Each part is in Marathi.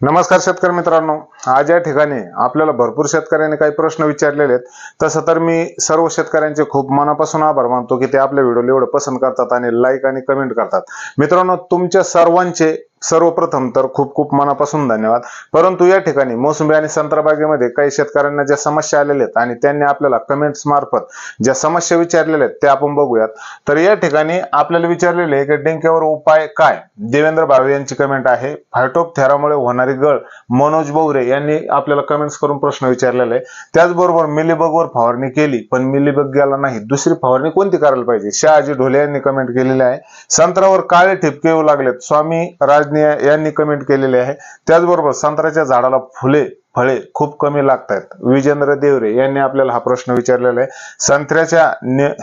नमस्कार शेतकरी मित्रांनो. आज या ठिकाणी आपल्याला भरपूर शेतकऱ्यांनी काही प्रश्न विचारलेले आहेत. तसं तर मी सर्व शेतकऱ्यांचे खूप मनापासून आभार मानतो की ते आपल्या व्हिडिओला एवढं पसंत करतात आणि लाईक आणि कमेंट करतात. मित्रांनो तुमच्या सर्वांचे सर्वप्रथम तर खूप खूप मनापासून धन्यवाद. परंतु या ठिकाणी मोसंबी आणि संत्राबागेमध्ये काही शेतकऱ्यांना ज्या समस्या आलेल्या आहेत आणि त्यांनी आपल्याला कमेंट्स मार्फत ज्या समस्या विचारलेल्या आहेत त्या आपण बघूयात. तर या ठिकाणी आपल्याला विचारलेले की डेंक्यावर उपाय काय? देवेंद्र भावे यांची कमेंट आहे. फायटोप थेरामुळे होणारी गळ मनोज बोवरे यांनी आपल्याला कमेंट्स करून प्रश्न विचारलेला आहे. त्याचबरोबर मिलीबगवर फवारणी केली पण मिलीबग गेला नाही. दुसरी फवारणी कोणती करायला पाहिजे? शहाजी ढोले यांनी कमेंट केलेली आहे. संत्रावर काळे ठिपके येऊ लागलेत. स्वामी राज राजने यांनी कमेंट केलेले आहे. त्याचबरोबर संत्र्याच्या झाडाला फुले फळे खूप कमी लागत आहेत विजेंद्र देवरे यांनी आपल्याला हा प्रश्न विचारलेला आहे. संत्र्याच्या नि-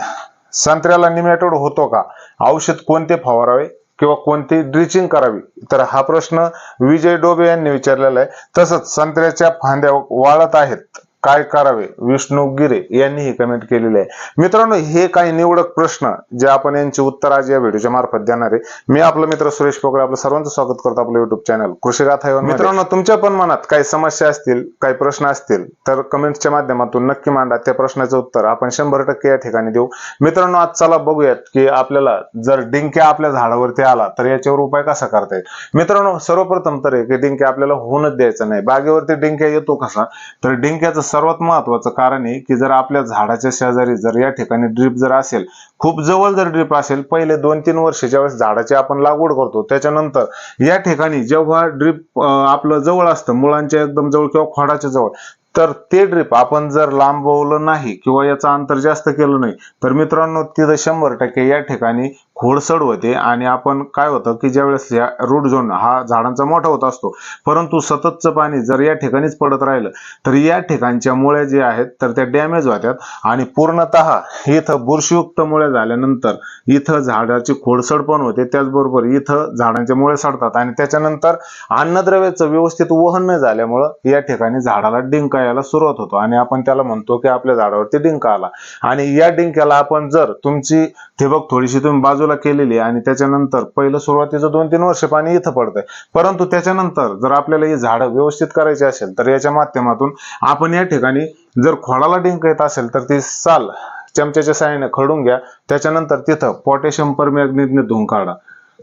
संत्र्याला निमॅटोड होतो का? औषध कोणते फवारावे किंवा कोणती ड्रिचिंग करावी? तर हा प्रश्न विजय डोबे यांनी विचारलेला आहे. तसंच संत्र्याच्या फांद्या वाळत आहेत. काय करावे? विष्णू गिरे यांनीही कमेंट केलेली आहे. मित्रांनो हे काही निवडक प्रश्न जे आपण यांचे उत्तर आज या व्हिडिओच्या मार्फत देणार आहे. मी आपला मित्र सुरेश पोकळे आपलं सर्वांचं स्वागत करतो आपलं युट्यूब चॅनल कृषी गाथा मित्रांनो तुमच्या पण मनात काही समस्या असतील काही प्रश्न असतील तर कमेंटच्या माध्यमातून नक्की मांडा. त्या प्रश्नाचं उत्तर आपण शंभर टक्के या ठिकाणी देऊ. मित्रांनो आज चला बघूयात की आपल्याला जर डिंक्या आपल्या झाडावरती आला तर याच्यावर उपाय कसा करता येईल? मित्रांनो सर्वप्रथम तर आहे की डिंक्या आपल्याला होऊनच द्यायचं नाही. बागेवरती डिंक्या येतो कसा? तर डिंक्याचं सर्वात महत्वाचं कारण आहे की जर आपल्या झाडाच्या शेजारी जर या ठिकाणी ड्रीप जर असेल खूप जवळ जर ड्रीप असेल पहिले दोन तीन वर्ष ज्यावेळेस झाडाची आपण लागवड करतो त्याच्यानंतर या ठिकाणी जेव्हा ड्रीप आपलं जवळ असतं मुळांच्या एकदम जवळ किंवा खोडाच्या जवळ तर ते ड्रीप आपण जर लांबवलं नाही किंवा याचं अंतर जास्त केलं नाही तर मित्रांनो तिथं शंभर टक्के या ठिकाणी खोडसड होते आणि आपण काय होतं की ज्यावेळेस या रूट झोन हा झाडांचा मोठा होत असतो परंतु सततचं पाणी जर या ठिकाणीच पडत राहिलं तर या ठिकाणच्या मुळे जे आहेत तर त्या डॅमेज होत्यात. आणि पूर्णतः इथं बुरशीयुक्त मुळे झाल्यानंतर इथं झाडाची खोडसड पण होते त्याचबरोबर इथं झाडांचे मुळे सडतात. आणि त्याच्यानंतर अन्नद्रव्याचं व्यवस्थित वहन न झाल्यामुळं या ठिकाणी झाडाला डिंक यायला सुरुवात होतो. आणि आपण त्याला म्हणतो की आपल्या झाडावरती डिंका आला. आणि या डिंक्याला आपण जर तुमची ठिबक थोडीशी तुम्ही बाजूला केलेली आहे आणि त्याच्यानंतर पहिलं सुरुवातीचं दोन तीन वर्ष पाणी इथं पडतंय. परंतु त्याच्यानंतर जर आपल्याला ही झाडं व्यवस्थित करायची असेल तर याच्या माध्यमातून आपण या ठिकाणी जर खोडाला डिंक येत असेल तर ती साल चमच्याच्या साह्याने खडून घ्या. त्याच्यानंतर तिथं पोटॅशियम परमॅग्नेटने धुवून काढा.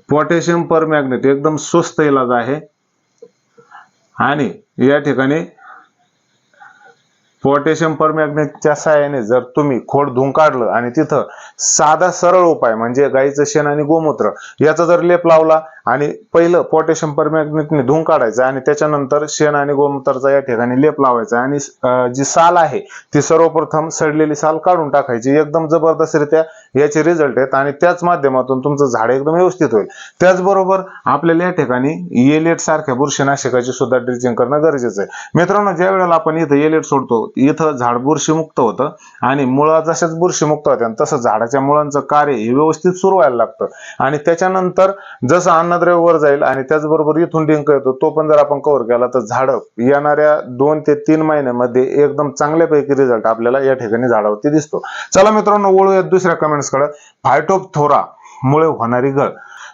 पोटॅशियम परमॅग्नेट एकदम स्वस्त इलाज आहे. आणि या ठिकाणी पोटॅशियम परमॅग्नेटच्या सहाय्याने जर तुम्ही खोड धुवून काढलं आणि तिथं साधा सरळ उपाय म्हणजे गाईचं शेण आणि गोमूत्र याचा जर लेप लावला आणि पहिलं पोटॅशियम परमॅग्नेटने धुवून काढायचं आणि त्याच्यानंतर शेण आणि गोमूत्रचा या ठिकाणी लेप लावायचा आणि जी साल आहे ती सर्वप्रथम सडलेली साल काढून टाकायची. एकदम जबरदस्तरित्या याचे रिझल्ट आहेत आणि त्याच माध्यमातून तुमचं झाड एकदम व्यवस्थित होईल. त्याचबरोबर आपल्याला या ठिकाणी येलेट सारख्या बुरशीनाशकाची सुद्धा ड्रिचिंग करणं गरजेचं आहे. मित्रांनो ज्या वेळेला आपण इथं येलेट सोडतो इथं झाड बुरशी मुक्त होतं आणि मुळा जशाच बुरशी मुक्त होत्या तसं झाडाच्या मुळांचं कार्य हे व्यवस्थित सुरू व्हायला लागतं. आणि त्याच्यानंतर जसं अन्नद्रव्य वर जाईल आणि त्याचबरोबर इथून डिंक येतो तो पण जर आपण कव्हर केला तर झाडं येणाऱ्या दोन ते तीन महिन्यामध्ये एकदम चांगल्यापैकी रिझल्ट आपल्याला या ठिकाणी झाडावरती दिसतो. चला मित्रांनो वळूयात दुसऱ्या कमेंट्सकडे. फायटोप थोरा मुळे होणारी गळ.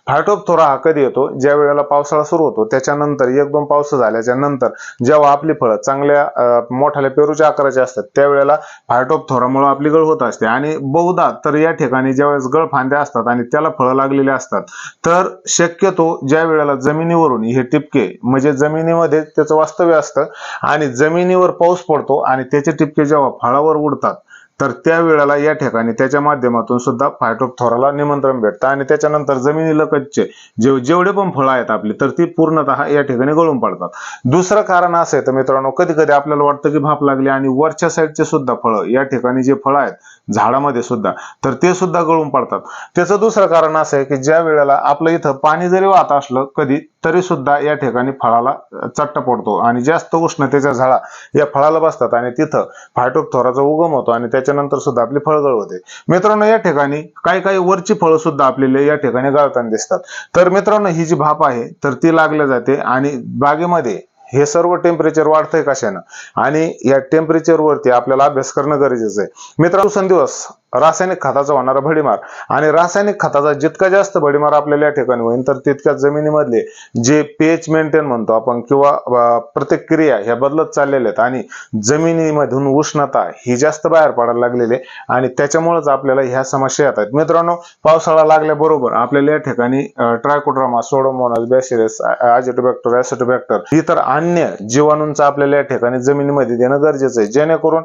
फाटोप थोरा हा कधी येतो? ज्या वेळेला पावसाळा सुरू होतो त्याच्यानंतर एक दोन पावस झाल्याच्यानंतर जेव्हा आपली फळं चांगल्या अं, मोठ्याल्या पेरूच्या आकाराची असतात त्यावेळेला फाटोप थोरामुळे आपली गळ होत असते. आणि बहुधा तर या ठिकाणी ज्यावेळेस गळ फांद्या असतात आणि त्याला फळं लागलेली असतात तर शक्यतो ज्या वेळेला जमिनीवरून हे टिपके म्हणजे जमिनीमध्ये त्याचं वास्तव्य असतं आणि जमिनीवर पाऊस पडतो आणि त्याचे टिपके जेव्हा फळावर उडतात तर त्या वेळेला या ठिकाणी त्याच्या माध्यमातून सुद्धा फायटोपथोराला निमंत्रण भेटतं. आणि त्याच्यानंतर जमिनी लगतचे जे जेवढे पण फळं आहेत आपली तर ती पूर्णतः या ठिकाणी गळून पडतात. दुसरं कारण असं आहे तर मित्रांनो कधी कधी आपल्याला वाटतं की भाप लागली आणि वरच्या साईडचे सुद्धा फळं या ठिकाणी जे फळं आहेत झाडामध्ये सुद्धा. तर ते सुद्धा गळून पडतात. त्याचं दुसरं कारण असं आहे की ज्या वेळेला आपलं इथं पाणी जरी वाहत असलं कधी तरी सुद्धा या ठिकाणी फळाला चट्ट पडतो. आणि जास्त उष्णतेच्या झाडा या फळाला बसतात आणि तिथं फायटोप थोराचा उगम होतो आणि त्याच्यानंतर सुद्धा आपली फळगळ होते. मित्रांनो या ठिकाणी काही काही वरची फळं सुद्धा आपल्याला या ठिकाणी गळताना दिसतात. तर मित्रांनो ही जी भाप आहे तर ती लागल्या जाते आणि बागेमध्ये हे सर्व टेम्परेचर वाढतंय कशानं? आणि या टेम्परेचर वरती आपल्याला अभ्यास करणं गरजेचं आहे. मित्रांनो दिवस रासायनिक खताचा होणारा भडीमार. आणि रासायनिक खताचा जितका जास्त भडीमार आपल्याला या ठिकाणी होईल तर तितक्या जमिनीमधले जे पीएच मेंटेन म्हणतो आपण किंवा प्रतिक्रिया प्रत्येक क्रिया ह्या बदलत चाललेल्या आहेत. आणि जमिनीमधून उष्णता ही जास्त बाहेर पडायला लागलेली आहे. आणि त्याच्यामुळेच आपल्याला ह्या समस्या येत आहेत. मित्रांनो पावसाळा लागल्याबरोबर आपल्याला या ठिकाणी ट्रायकोड्रामा सोडोमोनास बॅसिरस आजिटोबॅक्टर ऍसिटोबॅक्टर इतर अन्य जीवाणूंचा आपल्याला या ठिकाणी जमिनीमध्ये देणं गरजेचं आहे. जेणेकरून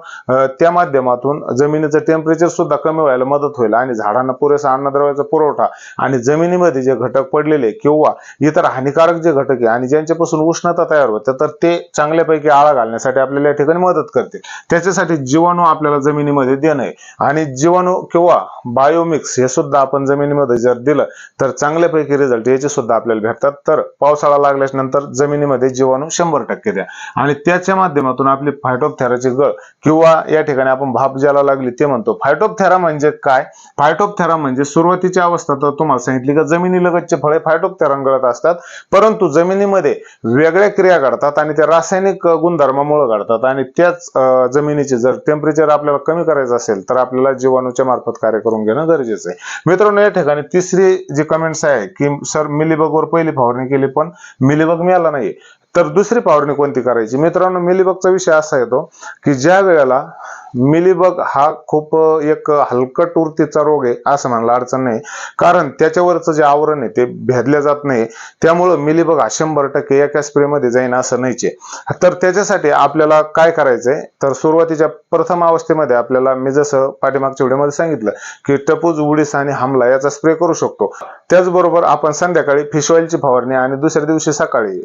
त्या माध्यमातून जमिनीचं टेम्परेचर सुद्धा कमी व्हायला मदत होईल. आणि झाडांना पुरेसा अन्नद्रव्याचा पुरवठा आणि जमिनीमध्ये जे घटक पडलेले किंवा इतर हानिकारक जे घटक आहे आणि ज्यांच्यापासून उष्णता तयार होते तर ते चांगल्यापैकी आळा घालण्यासाठी आपल्याला या ठिकाणी मदत करते त्याच्यासाठी जीवाणू आपल्याला जमिनीमध्ये देणं आहे. आणि जीवाणू किंवा बायोमिक्स हे सुद्धा आपण जमिनीमध्ये जर दिलं तर चांगल्यापैकी रिझल्ट याचे सुद्धा आपल्याला भेटतात. तर पावसाळा लागल्याच्या नंतर जमिनीमध्ये जीवाणू शंभर टक्के द्या. आणि त्याच्या माध्यमातून आपली फायटोपथेराची गळ किंवा या ठिकाणी आपण भाप ज्याला लागली ते म्हणतो. फायटोपथेरा म्हणजे काय? फायटोपथेरा म्हणजे सुरुवातीची अवस्था. तर तुम्हाला सांगितली का जमिनीलगतचे फळे फायटोपथेरा गळत असतात. परंतु जमिनीमध्ये वेगळ्या क्रिया घडतात आणि त्या रासायनिक गुणधर्मामुळे घडतात. आणि त्याच जमिनीचे जर टेम्परेचर आपल्याला कमी करायचं असेल तर आपल्याला जीवाणूच्या मार्फत कार्य करून घेणं गरजेचं आहे. मित्रांनो या ठिकाणी तिसरी जी कमेंट्स आहे की सर मिलीबगवर पहिली फवारणी केली पण मिलीबग मिळाला नाही तर दुसरी फवारणी कोणती करायची? मित्रांनो मिलीबगचा विषय असा येतो की ज्या वेळेला मिलीबग हा खूप एक हलकट उर्तीचा रोग आहे असं म्हणला अडचण नाही. कारण त्याच्यावरचं जे आवरण आहे ते भेदल्या जात नाही. त्यामुळं मिलीबग हा शंभर टक्के एका स्प्रेमध्ये जाईन असं नाहीचे तर त्याच्यासाठी आपल्याला काय करायचंय? तर सुरुवातीच्या प्रथम अवस्थेमध्ये आपल्याला मी जसं पाठीमागच्या व्हिडिओमध्ये सांगितलं की टपूज उडीस आणि हमला याचा स्प्रे करू शकतो. त्याचबरोबर आपण संध्याकाळी फिश ऑइलची फवारणी आणि दुसऱ्या दिवशी सकाळी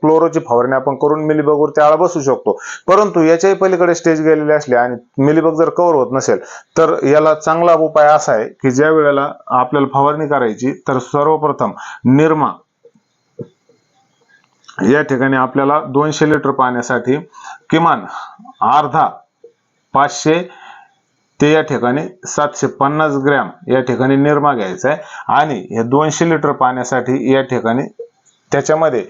क्लोरोची फवारणी आपण करून मिलीबगवर त्याला बसू शकतो. परंतु याच्याही पलीकडे स्टेज गेलेले असले आणि मिलीबग जर कव्हर होत नसेल तर याला चांगला उपाय असा आहे की ज्या वेळेला आपल्याला फवारणी करायची तर सर्वप्रथम निर्मा या ठिकाणी आपल्याला दोनशे लिटर पाण्यासाठी किमान अर्धा पाचशे ते या ठिकाणी सातशे पन्नास ग्रॅम या ठिकाणी निरमा घ्यायचा आहे. आणि हे दोनशे लिटर पाण्यासाठी या ठिकाणी त्याच्यामध्ये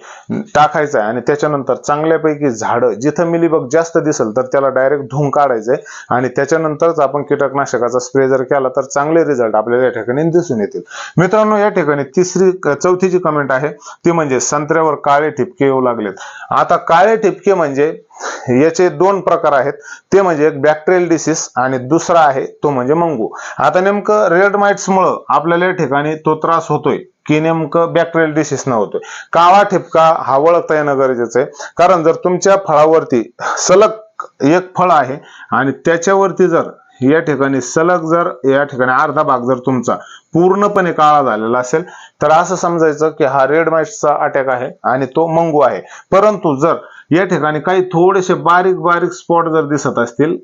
टाकायचं आहे आणि त्याच्यानंतर चांगल्यापैकी झाडं जिथं मिलीबग जास्त दिसेल तर त्याला डायरेक्ट धुवून काढायचं आहे. आणि त्याच्यानंतरच आपण कीटकनाशकाचा स्प्रे जर केला तर चांगले रिझल्ट आपल्याला या ठिकाणी दिसून येतील. मित्रांनो या ठिकाणी तिसरी चौथी जी कमेंट आहे ती म्हणजे संत्र्यावर काळे ठिपके येऊ लागलेत. आता काळे ठिपके म्हणजे याचे दोन प्रकार आहेत. ते म्हणजे एक बॅक्टेरियल डिसीज आणि दुसरा आहे तो म्हणजे मंगू. आता नेमकं रेड मुळे आपल्याला या ठिकाणी तो त्रास होतोय. की नेमकं बॅक्टेरियल डिसीस न होतोय काळा ठिपका हा ओळखता येणं गरजेचं आहे. कारण जर तुमच्या फळावरती सलग एक फळ आहे आणि त्याच्यावरती जर या ठिकाणी सलग जर या ठिकाणी अर्धा भाग जर तुमचा पूर्णपणे काळा झालेला असेल तर असं समजायचं की हा रेड माइट्सचा अटॅक आहे आणि तो मंगू आहे. परंतु जर या ठिकाणी काही थोडेसे बारीक बारीक स्पॉट जर दिसत असतील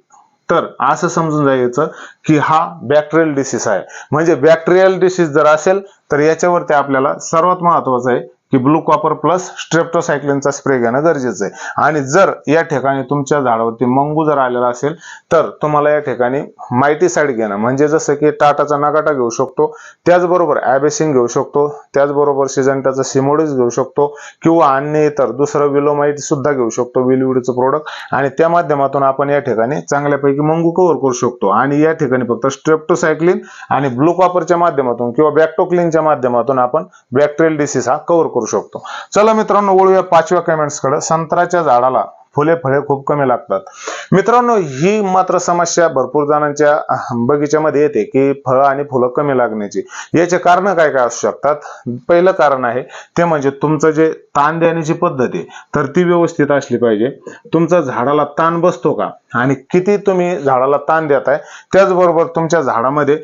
तर असं समजून जायचं की हा बॅक्टेरियल डिसीज आहे. म्हणजे बॅक्टेरियल डिसीज जर असेल तर याच्यावरती आपल्याला सर्वात महत्वाचं आहे की ब्लू कॉपर प्लस स्ट्रेप्टोसायक्लिनचा स्प्रे घेणं गरजेचं आहे. आणि जर या ठिकाणी तुमच्या झाडावरती मंगू जर आलेला असेल तर तुम्हाला या ठिकाणी मायटीसाईड घेणं म्हणजे जसं की टाटाचा नकाटा घेऊ शकतो त्याचबरोबर ॲबेसिंग घेऊ शकतो त्याचबरोबर सिजंटाचा सिमोडीज घेऊ शकतो किंवा अन्य इतर दुसरं विलोमाईट सुद्धा घेऊ शकतो विलविडचं प्रोडक्ट आणि त्या माध्यमातून आपण या ठिकाणी चांगल्यापैकी मंगू कव्हर करू शकतो. आणि या ठिकाणी फक्त स्ट्रेप्टोसायक्लिन आणि ब्लू कॉपरच्या माध्यमातून किंवा बॅक्टोक्लिनच्या माध्यमातून आपण बॅक्टेरियल डिसीज हा कव्हर करू शकतो. चला मित्रांनो वळूया पाचव्या कमेंट्सकडे संत्र्याच्या झाडाला फुले फळे खूप कमी लागतात. मित्रांनो ही मात्र समस्या भरपूर जणांच्या बगीच्यामध्ये येते की फळं आणि फुलं कमी लागण्याची. याचे कारण काय काय असू शकतात? पहिलं कारण आहे ते म्हणजे तुमचं जे ताण देण्याची पद्धत आहे तर ती व्यवस्थित असली पाहिजे. तुमचा झाडाला ताण बसतो का? आणि किती तुम्ही झाडाला ताण देताय? त्याचबरोबर तुमच्या झाडामध्ये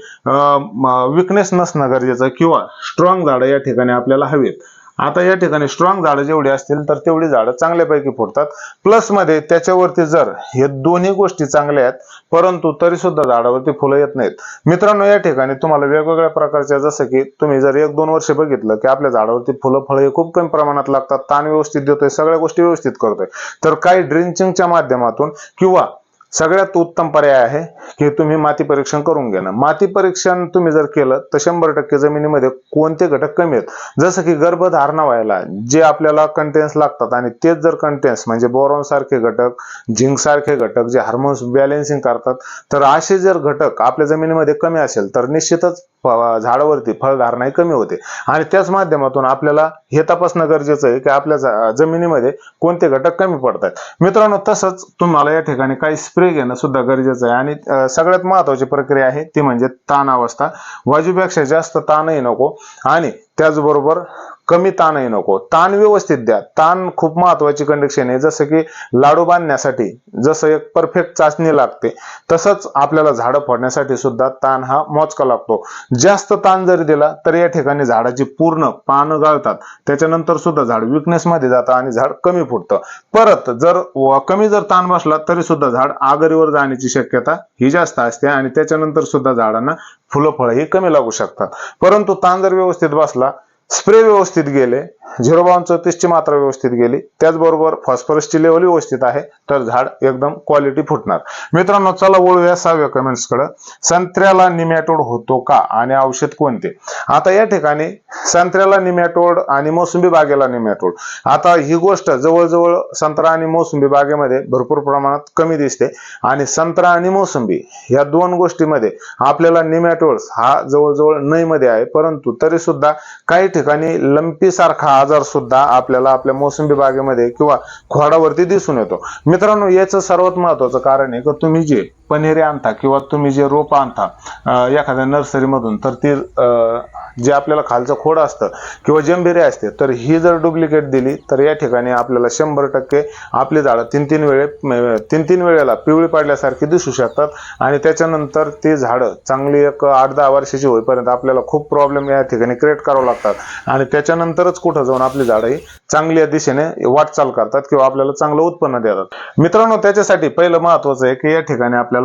विकनेस नसणं गरजेचं किंवा स्ट्रॉंग झाडं या ठिकाणी आपल्याला हवीत. आता या ठिकाणी स्ट्रॉंग झाडं जेवढी असतील तर तेवढी झाडं चांगल्यापैकी फुटतात. प्लसमध्ये त्याच्यावरती जर हे दोन्ही गोष्टी चांगल्या आहेत परंतु तरी सुद्धा झाडावरती फुलं येत नाहीत. मित्रांनो या ठिकाणी तुम्हाला वेगवेगळ्या प्रकारच्या जसं की तुम्ही जर एक दोन वर्ष बघितलं की आपल्या झाडावरती फुलं फळं हे खूप कमी प्रमाणात लागतात ताण व्यवस्थित देतोय सगळ्या गोष्टी व्यवस्थित करतोय. तर काही ड्रिंचिंगच्या माध्यमातून किंवा सगळ्यात उत्तम पर्याय आहे की तुम्ही माती परीक्षण करून घेणं माती परीक्षण तुम्ही जर केलं तर शंभर टक्के जमिनीमध्ये कोणते घटक कमी आहेत? जसं की गर्भधारणा व्हायला जे आपल्याला कंटेन्स लागतात आणि तेच जर कंटेन्स म्हणजे बोरॉन सारखे घटक झिंक सारखे घटक जे हार्मोन्स बॅलेन्सिंग करतात तर असे जर घटक आपल्या जमिनीमध्ये कमी असेल तर निश्चितच झाडावरती फळधारणाही कमी होते. आणि त्याच माध्यमातून आपल्याला हे तपासणं गरजेचं आहे की आपल्या जमिनीमध्ये कोणते घटक कमी पडतात मित्रांनो तसंच तुम्हाला या ठिकाणी काही स्प्रे घेणं सुद्धा गरजेचं आहे. आणि सगळ्यात महत्वाची प्रक्रिया आहे ती म्हणजे ताण अवस्था. वाजूपेक्षा जास्त ताणही नको. आणि त्याचबरोबर कमी ताणही नको. ताण व्यवस्थित द्या. ताण खूप महत्वाची कंडिक्शन आहे. जसं की लाडू बांधण्यासाठी जसं एक परफेक्ट चाचणी लागते तसंच आपल्याला झाडं फोडण्यासाठी सुद्धा ताण हा मोजका लागतो. जास्त ताण जरी दिला तर या ठिकाणी झाडाची पूर्ण पानं गळतात. त्याच्यानंतर सुद्धा झाड विकनेस मध्ये जातं आणि झाड कमी फुटतं. परत जर कमी जर ताण बसला तरी सुद्धा झाड आगरीवर जाण्याची शक्यता ही जास्त असते आणि त्याच्यानंतर सुद्धा झाडांना फुलं फळं ही कमी लागू शकतात. परंतु ताण जर व्यवस्थित बसला स्प्रे व्यवस्थित गेले झिरो बावन चौतीसची मात्रा व्यवस्थित गेली त्याचबरोबर फॉस्फरसची लेवल व्यवस्थित आहे तर झाड एकदम क्वालिटी फुटणार. मित्रांनो चला वळूया सहाव्या कमेंट्सकडे. संत्र्याला निमॅटोड होतो का आणि औषध कोणते? आता या ठिकाणी संत्र्याला निमॅटोड आणि मोसंबी बागेला निमॅटोड आता ही गोष्ट जवळजवळ संत्रा आणि मोसंबी बागेमध्ये भरपूर प्रमाणात कमी दिसते. आणि संत्रा आणि मोसंबी या दोन गोष्टीमध्ये आपल्याला निमॅटोड हा जवळजवळ नई मध्ये आहे परंतु तरी सुद्धा काही ठिकाणी लंपीसारखा आजार सुद्धा आपल्याला आपल्या मोसंबी बागेमध्ये किंवा खोडावरती दिसून येतो. मित्रांनो याचं सर्वात महत्वाचं कारण आहे की? तुम्ही जे पनेरे आणता किंवा तुम्ही जे रोप आणता एखाद्या नर्सरीमधून तर ती जे आपल्याला खालचं खोड असतं किंवा जंबिरे असते तर ही जर डुप्लिकेट दिली तर या ठिकाणी आपल्याला शंभर टक्के आपली झाडं तीन तीन वेळे तीन तीन वेळेला पिवळी पडल्यासारखी दिसू शकतात. आणि त्याच्यानंतर ती झाडं चांगली एक आठ दहा वर्षाची होईपर्यंत आपल्याला खूप प्रॉब्लेम या ठिकाणी क्रिएट करावं लागतात. आणि त्याच्यानंतरच कुठं जाऊन आपली झाडं ही चांगल्या दिशेने वाटचाल करतात किंवा आपल्याला चांगलं उत्पन्न देतात. मित्रांनो त्याच्यासाठी पहिलं महत्वाचं आहे की या ठिकाणी आपल्याला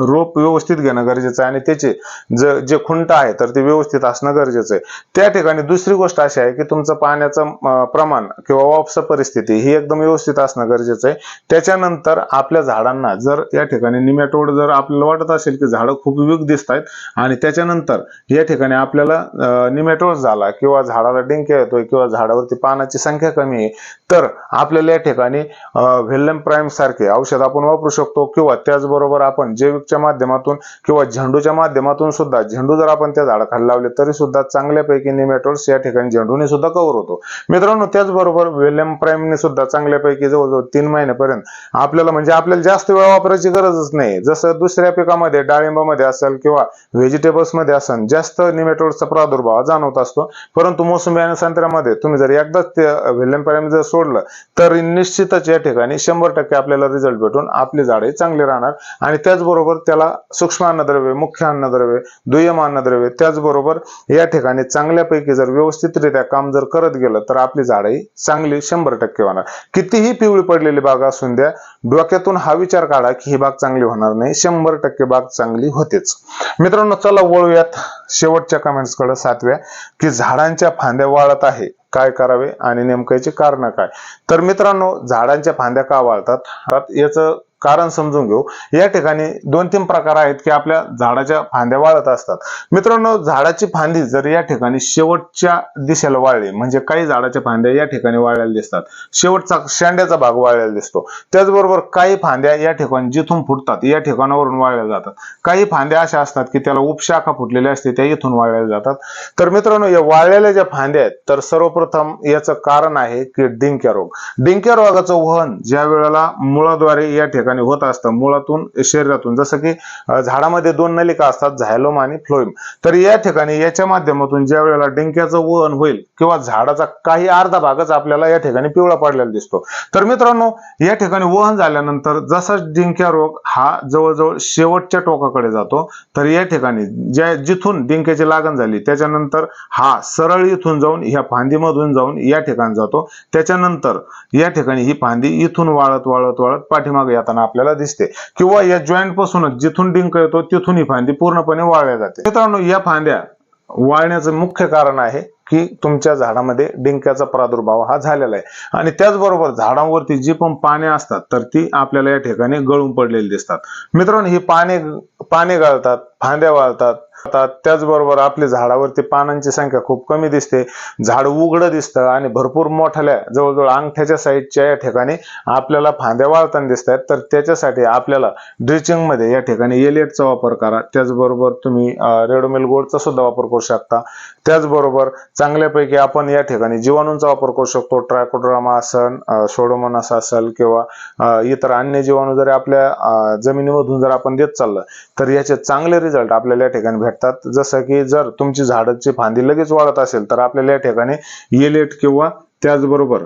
रोप व्यवस्थित घेणं गरजेचं आहे आणि त्याचे ज जे खुंट आहे तर ते व्यवस्थित असणं गरजेचं आहे. त्या ठिकाणी दुसरी गोष्ट अशी आहे की तुमचं पाण्याचं प्रमाण किंवा वापस परिस्थिती ही एकदम व्यवस्थित असणं गरजेचं आहे. त्याच्यानंतर आपल्या झाडांना जर या ठिकाणी निमॅटोड जर आपल्याला वाटत असेल की झाडं खूप वीक दिसत आहेत आणि त्याच्यानंतर या ठिकाणी आपल्याला निमॅटोड झाला किंवा झाडाला डिंक्या येतोय किंवा झाडावरती पानाची संख्या कमी आहे तर आपल्याला या ठिकाणी व्हेल्लम प्राईम सारखे औषध आपण वापरू शकतो किंवा त्याचबरोबर आपण जैविकच्या माध्यमातून किंवा झेंडूच्या माध्यमातून सुद्धा झेंडू जर आपण त्या झाडाखाली लावले तरी सुद्धा चांगल्यापैकी निमॅटोड्स या ठिकाणी झेंडूने सुद्धा कव्हर होतो. मित्रांनो त्याचबरोबर व्हेल्लम प्राईमने सुद्धा चांगल्यापैकी जवळजवळ तीन महिन्यापर्यंत आपल्याला म्हणजे आपल्याला जास्त वेळ वापरायची गरजच नाही. जसं दुसऱ्या पिकामध्ये डाळिंबामध्ये असेल किंवा व्हेजिटेबल्समध्ये असेल जास्त निमॅटोडचा प्रादुर्भाव जाणवत असतो. परंतु मोसंबी आणि संत्र्यामध्ये तुम्ही जर एकदाच ते वेलम प्राईम जर सोडलं तर निश्चितच या ठिकाणी शंभर टक्के आपल्याला रिझल्ट भेटून आपली झाडे चांगली राहणार. आणि त्याचबरोबर त्याला सूक्ष्म अन्नद्रव्य मुख्य अन्नद्रव्य दुय्यम अन्नद्रव्य त्याचबरोबर या ठिकाणी चांगल्यापैकी जर व्यवस्थितरित्या काम जर करत गेलं तर आपली झाडही चांगली शंभर टक्के होणार. कितीही पिवळी पडलेली बाग असून द्या डोक्यातून हा विचार काढा की ही बाग चांगली होणार नाही शंभर टक्के बाग चांगली होतेच. मित्रांनो चला वळूयात शेवटच्या कमेंट्सकडे सातव्या की झाडांच्या फांद्या वाळत आहे. काय करावे आणि नेमकं याची कारणं काय? तर मित्रांनो झाडांच्या फांद्या का वाळतात? याचं कारण समजून घेऊ. या ठिकाणी दोन तीन प्रकार आहेत की आपल्या झाडाच्या फांद्या वाळत असतात. मित्रांनो झाडाची फांदी जर या ठिकाणी शेवटच्या दिशेला वाळली म्हणजे काही झाडाच्या फांद्या या ठिकाणी वाळलेल्या दिसतात. शेवटचा शेंड्याचा भाग वाळलेला दिसतो. त्याचबरोबर काही फांद्या या ठिकाणी जिथून फुटतात या ठिकाणावरून वाळल्या जातात. काही फांद्या अशा असतात की त्याला उपशाखा फुटलेल्या असते त्या इथून वाळल्या जातात. तर मित्रांनो या वाळलेल्या ज्या फांद्या आहेत तर सर्वप्रथम याचं कारण आहे की डिंक्या रोग. डिंक्या रोगाचं वहन ज्या वेळेला मुळाद्वारे या ठिकाणी होत असतं. मुळातून शरीरातून. जसं की झाडामध्ये दोन नलिका असतात झायलोम आणि फ्लोएम तर या ठिकाणी याच्या माध्यमातून ज्या वेळेला डिंक्याचं वहन होईल किंवा झाडाचा काही अर्धा भागच आपल्याला या ठिकाणी पिवळा पडलेला दिसतो. तर मित्रांनो या ठिकाणी वहन झाल्यानंतर जसा डिंक्या रोग हा जवळजवळ शेवटच्या टोकाकडे जातो तर या ठिकाणी ज्या जिथून डिंक्याची लागण झाली त्याच्यानंतर हा सरळ इथून जाऊन ह्या फांदीमधून जाऊन या ठिकाणी जातो. त्याच्यानंतर या ठिकाणी ही फांदी इथून वाळत वाळत वाळत पाठीमागे येताना आपल्याला दिसते. किंवा या जॉईंट पासूनच जिथून डिंक येतो तिथून ही फांदी पूर्णपणे वाळल्या जाते. मित्रांनो या फांद्या वाळण्याचं मुख्य कारण आहे की तुमच्या झाडामध्ये डिंक्याचा प्रादुर्भाव हा झालेला आहे. आणि त्याचबरोबर झाडांवरती जी पण पाने असतात तर ती आपल्याला या ठिकाणी गळून पडलेली दिसतात. मित्रांनो ही पाने पाने गळतात फांद्या वाळतात आता त्याचबरोबर आपली झाडावरती पानांची संख्या खूप कमी दिसते. झाड उघडं दिसतं आणि भरपूर मोठ्या जवळजवळ अंगठ्याच्या साईजच्या या ठिकाणी आपल्याला फांद्या वाळताना दिसत आहेत तर त्याच्यासाठी आपल्याला ड्रिचिंगमध्ये या ठिकाणी एलिएटचा वापर करा. त्याचबरोबर तुम्ही रेडोमिल गोल्डचा सुद्धा वापर करू शकता. त्याचबरोबर चांगल्यापैकी आपण या ठिकाणी जीवाणूंचा वापर करू शकतो. ट्रायकोड्रामा असन सोडोमोनास असेल किंवा इतर अन्य जीवाणू जरी आपल्या जमिनीमधून जर आपण देत चाललं तर याचे चांगले रिझल्ट आपल्याला या ठिकाणी भेटतात. जसं की जर तुमची झाडाची फांदी लगेच वाढत असेल तर आपल्याला या ठिकाणी येलेट किंवा त्याचबरोबर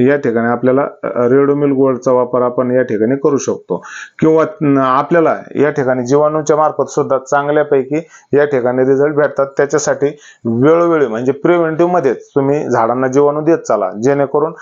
या ठिकाणी आपल्याला रेडोमिल गोल्डचा वापर आपण या ठिकाणी करू शकतो. किंवा आपल्याला या ठिकाणी जीवाणूच्या मार्फत सुद्धा चांगल्यापैकी या ठिकाणी रिझल्ट भेटतात. त्याच्यासाठी वेळोवेळी म्हणजे प्रिव्हेंटिव्ह मध्येच तुम्ही झाडांना जीवाणू देत चाला. जेणेकरून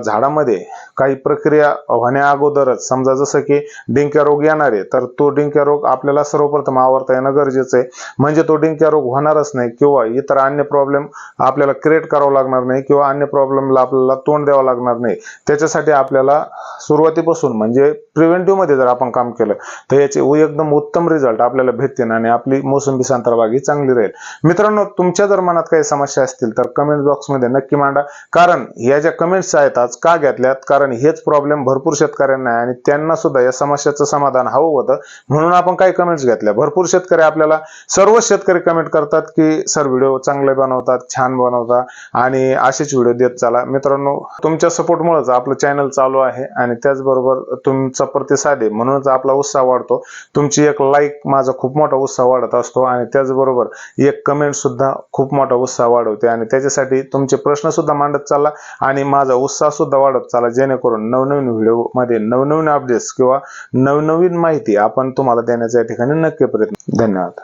झाडामध्ये काही प्रक्रिया होण्या अगोदरच समजा जसं की डिंक्या रोग येणार आहे तर तो डिंक्या रोग आपल्याला सर्वप्रथम आवरता येणं गरजेचं आहे. म्हणजे तो डिंक्या रोग होणारच नाही किंवा इतर अन्य प्रॉब्लेम आपल्याला क्रिएट करावं लागणार नाही किंवा अन्य प्रॉब्लेम प्रॉब्लेमला आपल्याला तोंड द्यावं लागणार नाही. त्याच्यासाठी आपल्याला सुरुवातीपासून म्हणजे प्रिव्हेंटिव्हमध्ये जर आपण काम केलं तर याचे एकदम उत्तम रिझल्ट आपल्याला भेटतील आणि आपली मोसंबी संत्रबागी ही चांगली राहील. मित्रांनो तुमच्या जर मनात काही समस्या असतील तर कमेंट बॉक्समध्ये नक्की मांडा. कारण या ज्या कमेंट्स आहेत आज का घेतल्यात? कारण हेच प्रॉब्लेम भरपूर शेतकऱ्यांना आहे आणि त्यांना सुद्धा या समस्याचं समाधान हवं होतं. म्हणून आपण काही कमेंट्स घेतल्या. भरपूर शेतकरी आपल्याला सर्व शेतकरी कमेंट करतात की सर व्हिडिओ चांगले बनवतात छान बनवतात आणि असेच व्हिडिओ देत चाला. मित्रांनो तुमच्या सपोर्टमुळेच आपलं चॅनल चालू आहे आणि त्याचबरोबर तुमचा प्रतिसाद आहे. म्हणूनच आपला उत्साह वाढतो. तुमची एक लाईक माझा खूप मोठा उत्साह वाढत असतो आणि त्याचबरोबर एक कमेंट सुद्धा खूप मोठा उत्साह वाढवते. आणि त्याच्यासाठी तुमचे प्रश्न सुद्धा मांडत चालला आणि माझा उत्साह सुद्धा वाढत चालला जेणेकरून नवनवीन व्हिडिओमध्ये नवनवीन अपडेट्स किंवा नवनवीन माहिती आपण तुम्हाला देण्याच्या या ठिकाणी नक्की प्रयत्न. धन्यवाद.